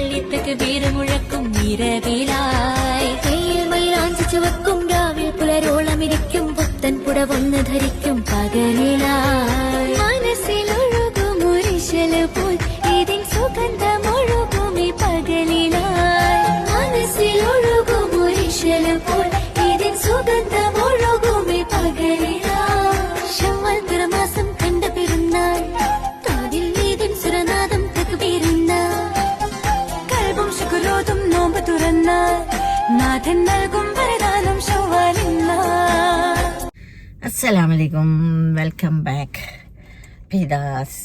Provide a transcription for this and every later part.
പള്ളിത്തക്ക് വീറ് മുഴക്കും നിരവിലായി. കയ്യിൽ മൈലാഞ്ചി ചുവക്കും രാവിൽ പുലരോളമിരിക്കും. പുത്തൻ പുടവൊന്ന് ധരിക്കും പകലിലായി. ശുക്രോതും നോമ്പ് തുറന്നാൽ നാഥൻ നൽകും വരദാനം ശവ്വാലിന്നാൾ അസ്സലാമലൈക്കും. Welcome back. പിതാസ്.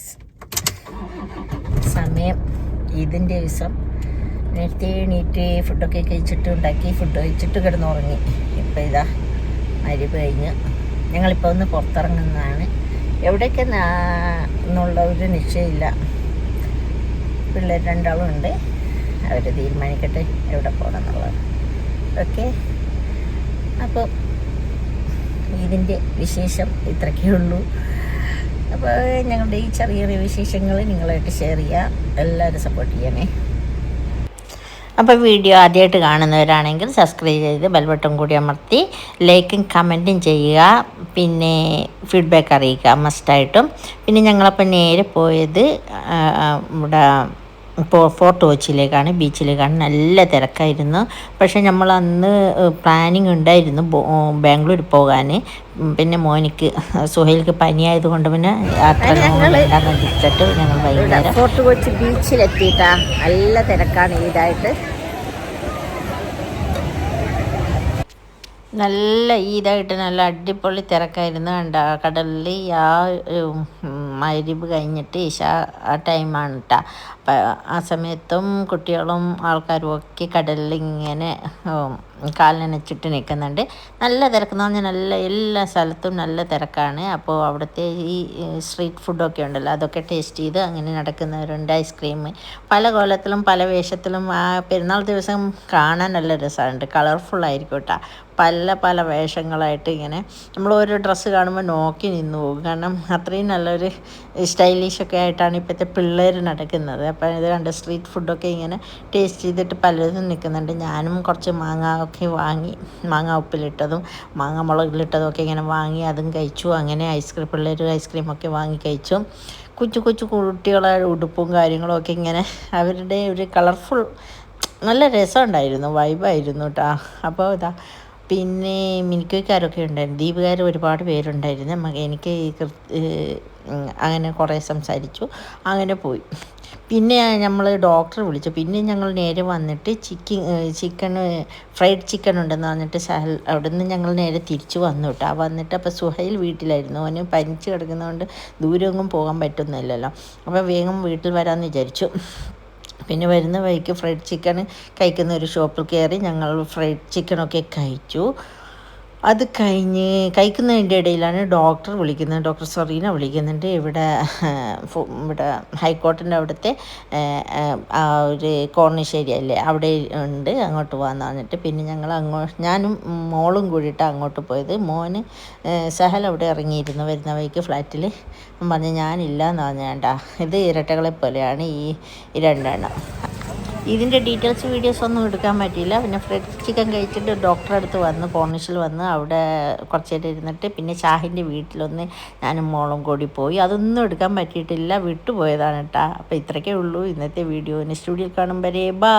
സമയം ഇതിന്റെ ദിവസം. നേരത്തെ എണീറ്റ് ഫുഡൊക്കെ കഴിച്ചിട്ട് ഉണ്ടാക്കി ഫുഡ് കഴിച്ചിട്ട് കിടന്നുറങ്ങി. ഇപ്പം ഇതാ അരി കഴിഞ്ഞ്. ഞങ്ങളിപ്പോൾ ഒന്ന് പുറത്തിറങ്ങുന്നതാണ്. എവിടേക്ക് എന്നുള്ള ഒരു നിശ്ചയമില്ല. പിള്ളേർ രണ്ടാളും ഉണ്ട്. അവർ തീരുമാനിക്കട്ടെ എവിടെ പോകണം എന്നുള്ളത് ഓക്കെ? അപ്പോൾ ഇതിന്റെ വിശേഷം ഇത്രയൊക്കെ ഉള്ളൂ. അപ്പോൾ ഞങ്ങളുടെ ഈ ചെറിയ ചെറിയ വിശേഷങ്ങൾ നിങ്ങളായിട്ട് ഷെയർ ചെയ്യാം. എല്ലാവരും സപ്പോർട്ട് ചെയ്യണേ. അപ്പോൾ വീഡിയോ ആദ്യമായിട്ട് കാണുന്നവരാണെങ്കിൽ സബ്സ്ക്രൈബ് ചെയ്ത് ബെൽബട്ടൺ കൂടി അമർത്തി ലൈക്കും കമന്റും ചെയ്യുക. പിന്നെ ഫീഡ്ബാക്ക് അറിയിക്കുക മസ്റ്റായിട്ടും പിന്നെ ഞങ്ങളപ്പോൾ നേരെ പോയത് ഇവിടെ ഇപ്പോൾ ഫോർട്ട് കൊച്ചിയിലേക്കാണ് ബീച്ചിലേക്കാണ് നല്ല തിരക്കായിരുന്നു. പക്ഷേ നമ്മൾ അന്ന് പ്ലാനിങ് ഉണ്ടായിരുന്നു ബാംഗ്ലൂർ പോകാൻ പിന്നെ മോനിക്ക് സുഹൈൽക്ക് പനിയായതുകൊണ്ട് പിന്നെ യാത്ര തിരിച്ചിട്ട് ഞങ്ങൾ വൈകുന്നേരം ഫോർട്ട് കൊച്ചി ബീച്ചിലെത്തിയിട്ടാ നല്ല തിരക്കാണ് ഈടായിട്ട് നല്ല ഈദായിട്ട് നല്ല അടിപൊളി തിരക്കായിരുന്നു കണ്ട. കടലിൽ ആ മഗ്‌രിബ് കഴിഞ്ഞിട്ട് ഈശ ആ ടൈമാണ് കേട്ടോ അപ്പം ആ സമയത്തും കുട്ടികളും ആൾക്കാരും ഒക്കെ കടലിൽ ഇങ്ങനെ കാലിനനച്ചിട്ട് നിൽക്കുന്നുണ്ട്. നല്ല തിരക്കെന്ന് പറഞ്ഞാൽ നല്ല എല്ലാ സ്ഥലത്തും നല്ല തിരക്കാണ്. അപ്പോൾ അവിടുത്തെ ഈ സ്ട്രീറ്റ് ഫുഡൊക്കെ ഉണ്ടല്ലോ അതൊക്കെ ടേസ്റ്റ് ചെയ്ത് അങ്ങനെ നടക്കുന്നവരുണ്ട് ഐസ്ക്രീം. പല കോലത്തിലും പല വേഷത്തിലും ആ പെരുന്നാൾ ദിവസം കാണാൻ നല്ല രസമുണ്ട്. കളർഫുൾ ആയിരിക്കും കേട്ടോ പല പല വേഷങ്ങളായിട്ട് ഇങ്ങനെ നമ്മൾ ഓരോ ഡ്രസ്സ് കാണുമ്പോൾ നോക്കി നിന്ന് പോകും. കാരണം അത്രയും നല്ലൊരു സ്റ്റൈലിഷ് ഒക്കെ ആയിട്ടാണ് ഇപ്പോഴത്തെ പിള്ളേർ നടക്കുന്നത്. അപ്പോൾ ഇത് കണ്ട് സ്ട്രീറ്റ് ഫുഡൊക്കെ ഇങ്ങനെ ടേസ്റ്റ് ചെയ്തിട്ട് പലരും നിൽക്കുന്നുണ്ട് ഞാനും കുറച്ച് മാങ്ങ ഒക്കെ വാങ്ങി മാങ്ങ ഉപ്പിലിട്ടതും മാങ്ങ മുളകിലിട്ടതും ഒക്കെ ഇങ്ങനെ വാങ്ങി അതും കഴിച്ചു. അങ്ങനെ ഐസ്ക്രീം പിള്ളേർ ഐസ്ക്രീമൊക്കെ വാങ്ങി കഴിച്ചു. കൊച്ചു കൊച്ചു കുട്ടികളെ ഉടുപ്പും കാര്യങ്ങളും ഒക്കെ ഇങ്ങനെ അവരുടെ ഒരു കളർഫുൾ നല്ല രസമുണ്ടായിരുന്നു വൈബായിരുന്നു കേട്ടോ അപ്പോൾ ഇതാ പിന്നെ മിനിക്കോയ്ക്കാരൊക്കെ ഉണ്ടായിരുന്നു. ദീപുകാർ ഒരുപാട് പേരുണ്ടായിരുന്നു. എനിക്ക് അങ്ങനെ കുറേ സംസാരിച്ചു. അങ്ങനെ പോയി. പിന്നെ നമ്മൾ ഡോക്ടറെ വിളിച്ചു. പിന്നെ ഞങ്ങൾ നേരെ വന്നിട്ട് ചിക്കൻ ചിക്കൻ ഫ്രൈഡ് ചിക്കൻ ഉണ്ടെന്ന് പറഞ്ഞിട്ട് സഹൽ അവിടെ നിന്ന് ഞങ്ങൾ നേരെ തിരിച്ചു വന്നു കേട്ടോ. വന്നിട്ട് അപ്പോൾ സുഹൈൽ വീട്ടിലായിരുന്നു. അവന് പനിച്ച് കിടക്കുന്നതുകൊണ്ട് ദൂരമൊന്നും പോകാൻ പറ്റുന്നില്ലല്ലോ. അപ്പോൾ വേഗം വീട്ടിൽ വരാമെന്ന് വിചാരിച്ചു. പിന്നെ വരുന്ന വഴിക്ക് ഫ്രൈഡ് ചിക്കൻ കഴിക്കുന്ന ഒരു ഷോപ്പിൽ കയറി ഞങ്ങൾ ഫ്രൈഡ് ചിക്കനൊക്കെ കഴിച്ചു. അത് കഴിഞ്ഞ് കഴിക്കുന്നതിന്റെ ഇടയിലാണ് ഡോക്ടർ വിളിക്കുന്നത്. ഡോക്ടർ സൊറീന വിളിക്കുന്നുണ്ട്. ഇവിടെ ഇവിടെ ഹൈക്കോർട്ടിന്റെ അവിടുത്തെ ഒരു കോർണിഷ് അല്ലേ? അവിടെ ഉണ്ട്. അങ്ങോട്ട് പോകാമെന്ന് പറഞ്ഞിട്ട് പിന്നെ ഞങ്ങൾ അങ്ങോട്ട് ഞാനും മോളും കൂടിയിട്ട് അങ്ങോട്ട് പോയത്. മോന് സഹൽ അവിടെ ഇറങ്ങിയിരുന്നു വരുന്ന വഴിക്ക് ഫ്ലാറ്റിൽ. പറഞ്ഞ് ഞാനില്ല എന്ന് പറഞ്ഞേണ്ട. ഇത് ഇരട്ടകളെ പോലെയാണ് ഈ രണ്ടെണ്ണം. ഇതിന്റെ ഡീറ്റെയിൽസ് വീഡിയോസ് ഒന്നും എടുക്കാൻ പറ്റിയില്ല. പിന്നെ ഫ്രൈഡ് ചിക്കൻ കഴിച്ചിട്ട് ഡോക്ടറെ അടുത്ത് വന്ന് കോർണിഷിൽ വന്ന് അവിടെ കുറച്ച് നേരം ഇരുന്നിട്ട് പിന്നെ ഷാഹിന്റെ വീട്ടിലൊന്ന് ഞാനും മോളും കൂടി പോയി. അതൊന്നും എടുക്കാൻ പറ്റിയിട്ടില്ല. വിട്ടുപോയതാണ് കേട്ടോ അപ്പോൾ ഇത്രയ്ക്കേ ഉള്ളൂ. ഇന്നത്തെ വീഡിയോ ഇനി വീഡിയോയിൽ കാണും വരെ. ബാ